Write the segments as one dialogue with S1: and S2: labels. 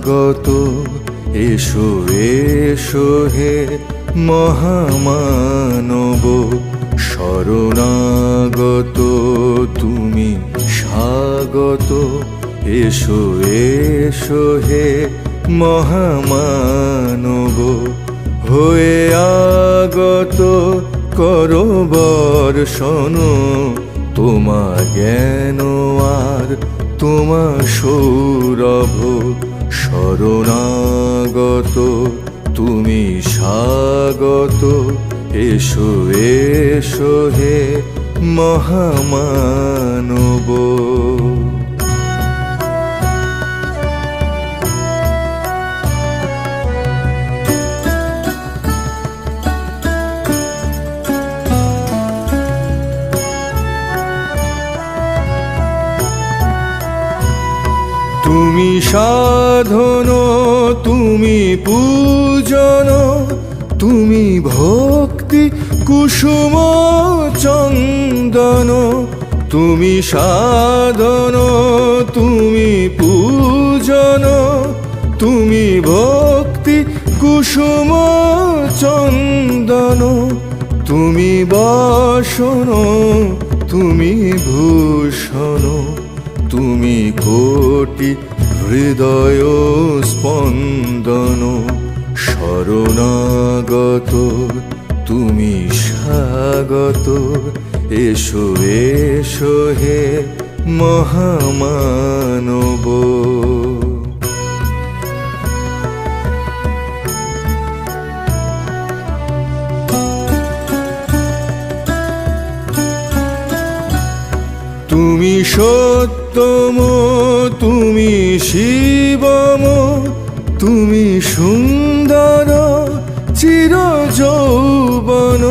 S1: স্বাগত। এসো এসো হে মহামানব। শরণাগত তুমি স্বাগত। এসো এসো হে মহামানব। হয়ে আগত করো বর্ষণ তোমা জ্ঞান আর তোমা সৌরভ। শরণাগত তুমি স্বাগত। এসো এসো হে মহামানব। তুমি সাধন, তুমি পূজন, তুমি ভক্তি, কুসুম, চন্দন। তুমি সাধন, তুমি পূজন, তুমি ভক্তি, কুসুম, চন্দন। তুমি বাসন, তুমি ভূষণ। তুমি কোটি হৃদয় স্পন্দন শরণাগত তুমি স্বাগত। এসো এসো হে মহামানব। তুমি সত্যম তুমি শিবম, তুমি সুন্দর চির যৌবন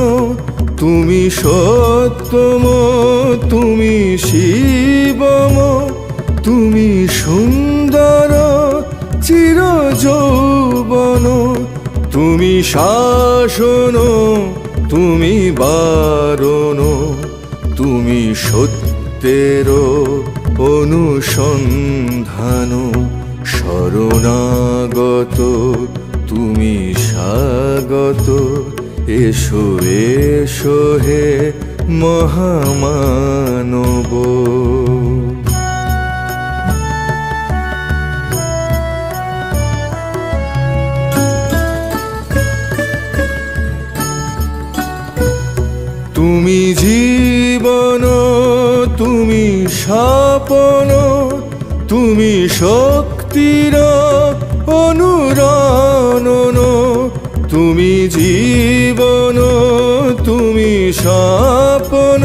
S1: তুমি সত্যম তুমি শিবম, তুমি সুন্দর চির যৌবন তুমি শাসন, তুমি বারণ, তুমি সত্যের অনুসন্ধান শরণাগত তুমি স্বাগত এসো এসো হে মহামানব। তুমি জীবন তুমি স্বপন তুমি শক্তির অনুরণন তুমি জীবন, তুমি স্বপন,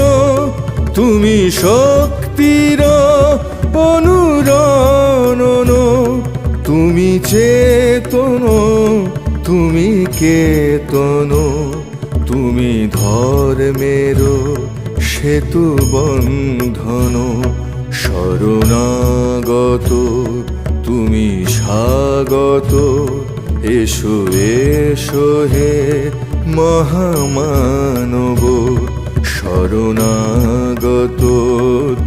S1: তুমি শক্তির অনুরণন তুমি চেতন, তুমি কেতন, তুমি ধর্মের সেতু বন্ধন। শরণাগত তুমি স্বাগত। এসো এসো হে মহামানব। শরণাগত,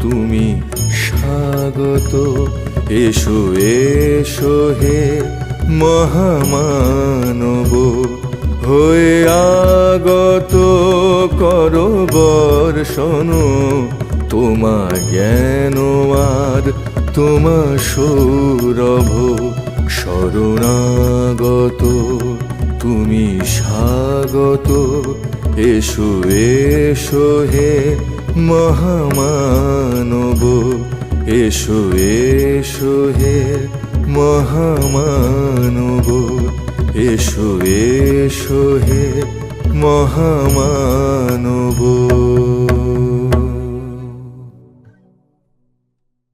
S1: তুমি স্বাগত। এসো এসো হে মহামানব। হয়ে আগত করো বর্ষণ তোমা জ্ঞান আর তোমা সৌরভ শরণাগত, তুমি স্বাগত। এসো এসো হে মহামানব, এসো এসো হে মহামানব, এসো এসো হে মহামানব।